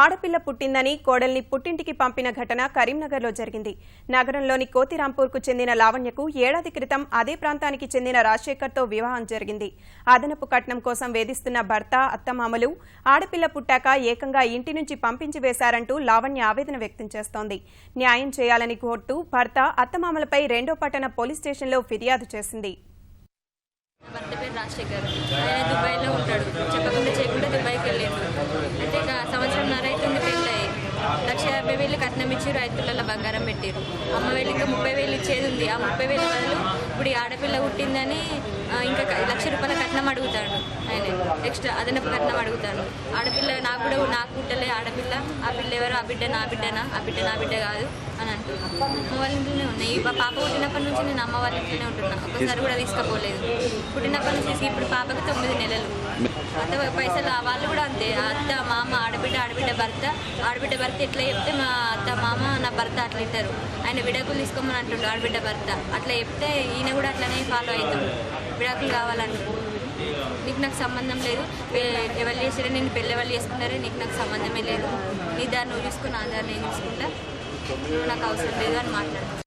ఆడపిల్ల పుట్టిందని కోడల్ని పుట్టింటికి పంపిన ఘటన కరీంనగర్లో జరిగింది. నగరంలోని కోతిరాంపూర్కు చెందిన లావణ్యకు ఏడాది క్రితం అదే ప్రాంతానికి చెందిన రాజశేఖర్తో వివాహం జరిగింది. అదనపు కట్నం కోసం వేధిస్తున్న భర్త అత్తమామలు ఆడపిల్ల పుట్టాక ఏకంగా ఇంటి నుంచి పంపించి వేశారంటూ లావణ్య ఆవేదన వ్యక్తం చేస్తోంది. న్యాయం చేయాలని కోర్టు భర్త అత్తమామలపై రెండో పట్టణ పోలీస్ స్టేషన్లో ఫిర్యాదు చేసింది. భర్త పేరు రాజశేఖర్. ఆయన దుబాయ్లో ఉంటాడు. చెప్పకుండా చేయకుండా వేలు కట్నం ఇచ్చి రైతులలో బంగారం పెట్టారు అమ్మ వేలు ఇంకా ముప్పై వేలు ఇచ్చేది ఉంది. ఆ ముప్పై వేలు ఇప్పుడు ఈ ఆడపిల్ల పుట్టిందని ఇంకా లక్ష రూపాయల కట్నం అడుగుతాడు. ఆయన నెక్స్ట్ అదన కట్నం అడుగుతాను ఆడపిల్ల నాకు కూడా నాకు పుట్టలే ఆడపిల్ల. ఆ పిల్ల ఎవరు? ఆ బిడ్డ నా బిడ్డనా? ఆ బిడ్డ నా బిడ్డ కాదు అని అంటున్నాను అమ్మ వాళ్ళ ఇంట్లోనే ఉన్నాయి. పాప పుట్టినప్పటి నుంచి నేను అమ్మ వాళ్ళ ఇంట్లోనే ఉంటున్నా. ఒకసారి కూడా తీసుకుపోలేదు. పుట్టినప్పటి నుంచి ఇప్పుడు పాపకి తొమ్మిది నెలలు. అంత పైసలు వాళ్ళు కూడా అంతే. ఆ అత్త మామ ఆడబిడ్డ ఆడబిడ్డ భర్త. ఆడబిడ్డ భర్త ఎట్లా చెప్తే మా అత్త మామ నా భర్త అట్లా ఇస్తారు. ఆయన విడాకులు తీసుకోమని అంటుండు ఆడబిడ్డ భర్త. అట్లా చెప్తే ఈయన కూడా అట్లనే ఫాలో అవుతాడు. విడాకులు కావాలంటు. నీకు నాకు సంబంధం లేదు. ఎవరు చేసారో నేను పెళ్ళి వాళ్ళు చేసుకున్నారో నీకు నాకు సంబంధమే లేదు. నీ దాన్ని నువ్వు చూసుకుని దాన్ని నేను చూసుకుంటా. నువ్వు నాకు అవసరం లేదు అని మాట్లాడు.